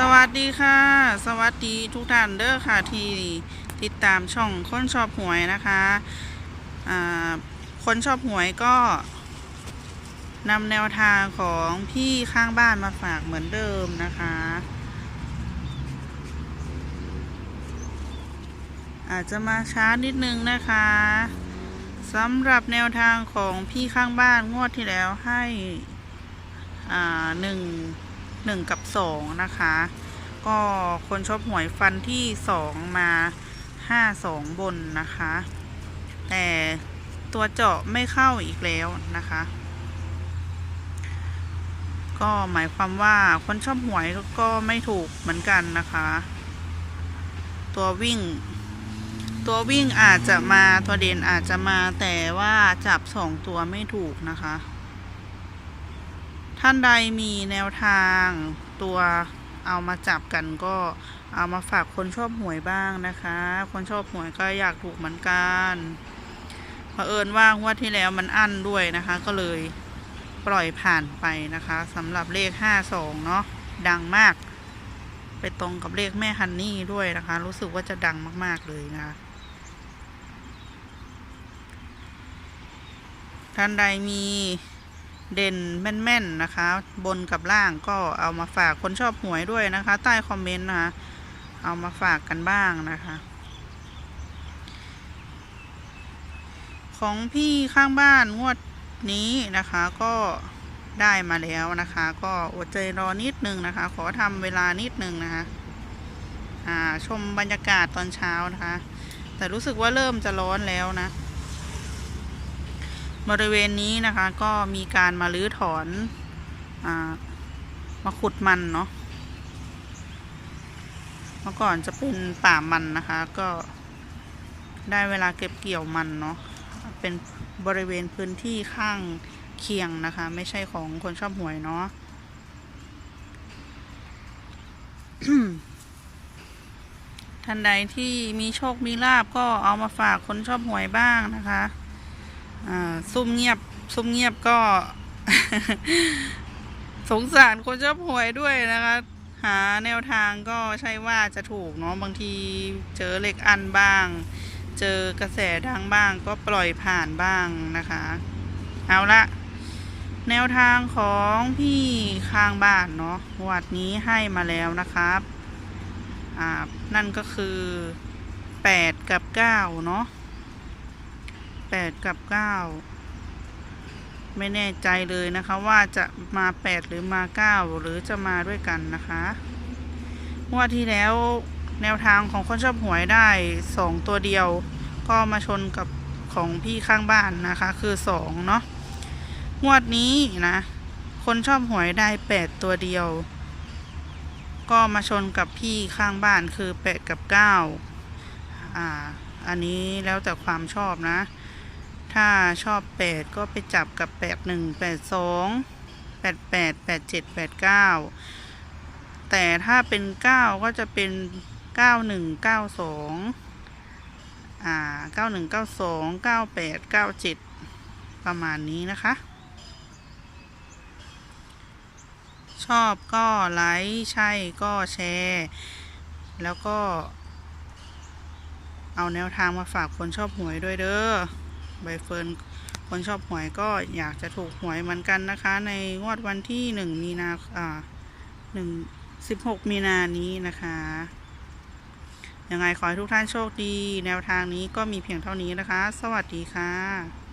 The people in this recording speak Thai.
สวัสดีค่ะ สวัสดีทุกท่านเด้อค่ะที่ติดตามช่องคนชอบหวยนะคะคนชอบหวยก็นำแนวทางของพี่ข้างบ้านมาฝากเหมือนเดิมนะคะ อาจจะมาช้านิดนึงนะคะสำหรับแนวทางของพี่ข้างบ้านงวดที่แล้วให้อ่าหนึ่ง หนึ่งกับสองนะคะ ก็คนชอบหวยฟันที่สองมาห้าสองบนนะคะ แต่ตัวเจาะไม่เข้าอีกแล้วนะคะ ก็หมายความว่าคนชอบหวยก็ไม่ถูกเหมือนกันนะคะ ตัววิ่งตัววิ่งอาจจะมาตัวเด่นอาจจะมาแต่ว่าจับสองตัวไม่ถูกนะคะ ท่านใดมีแนวทางตัวเอามาจับกันก็เอามาฝากคนชอบหวยบ้างนะคะ คนชอบหวยก็อยากถูกเหมือนกันเผอิญว่างวดที่แล้วมันอั้นด้วยนะคะ ก็เลยปล่อยผ่านไปนะคะสำหรับเลขห้าสองเนาะดังมาก ไปตรงกับเลขแม่ฮันนี่ด้วยนะคะ รู้สึกว่าจะดังมากๆเลยนะคะท่านใดมี เด่นแม่นๆนะคะ บนกับล่างก็เอามาฝากคนชอบหวยด้วยนะคะ ใต้คอมเมนต์นะคะ เอามาฝากกันบ้างนะคะ ของพี่ข้างบ้านงวดนี้นะคะก็ได้มาแล้วนะคะ ก็อดใจรอนิดนึงนะคะ ขอทำเวลานิดนึงนะคะชมบรรยากาศตอนเช้านะคะ แต่รู้สึกว่าเริ่มจะร้อนแล้วนะ บริเวณนี้นะคะก็มีการมาลื้อถอนอามาขุดมันเนาะเมื่อก่อนจะเป็นป่ามันนะคะ ก็ได้เวลาเก็บเกี่ยวมันเนาะเป็นบริเวณพื้นที่ข้างเคียงนะคะ ไม่ใช่ของคนชอบหวยเนาะท่านใดที่มีโชคมีลาบก็เอามาฝากคนชอบหวยบ้างนะคะ ซุ่มเงียบ ซุ่มเงียบก็ สงสารคนชอบหวยด้วยนะคะ หาแนวทางก็ใช่ว่าจะถูกเนาะบางทีเจอเหล็กอันบ้าง เจอกระแสดังบ้าง ก็ปล่อยผ่านบ้างนะคะ เอาละแนวทางของพี่ข้างบ้านเนาะวัดนี้ให้มาแล้วนะครับ อ่า นั่นก็คือแปดกับเก้าเนาะ ดกับเก้าไม่แน่ใจเลยนะคะว่าจะมาแปดหรือมาเก้าหรือจะมาด้วยกันนะคะงวดที่แล้วแนวทางของคนชอบหวยได้สองตัวเดียว ก็มาชนกับของพี่ข้างบ้านนะคะ คือสองเนาะงวดนี้นะ คนชอบหวยได้แปดตัวเดียว ก็มาชนกับพี่ข้างบ้านคือแปดกับเก้าอ่า อันนี้แล้วแต่ความชอบนะ ถ้าชอบแปดก็ไปจับกับแปดหนึ่งแปดสองแปดแปดแปดเจ็ดแปดเก้าแต่ถ้าเป็นเก้าก็จะเป็นเก้าหนึ่งเก้าสองอ่าเก้าหนึ่งเก้าสองเก้าแปดเก้าเจ็ดประมาณนี้นะคะ ชอบก็ไลค์ใช่ก็แชร์ แล้วก็เอาแนวทางมาฝากคนชอบหวยด้วยเด้อ ใบเฟิร์นคนชอบหวยก็อยากจะถูกหวยเหมือนกันนะคะ ในงวดวันที่หนึ่งมีนาอ่าหนึ่งสิบหกมีนานี้นะคะยังไงขอให้ทุกท่านโชคดี แนวทางนี้ก็มีเพียงเท่านี้นะคะ สวัสดีค่ะ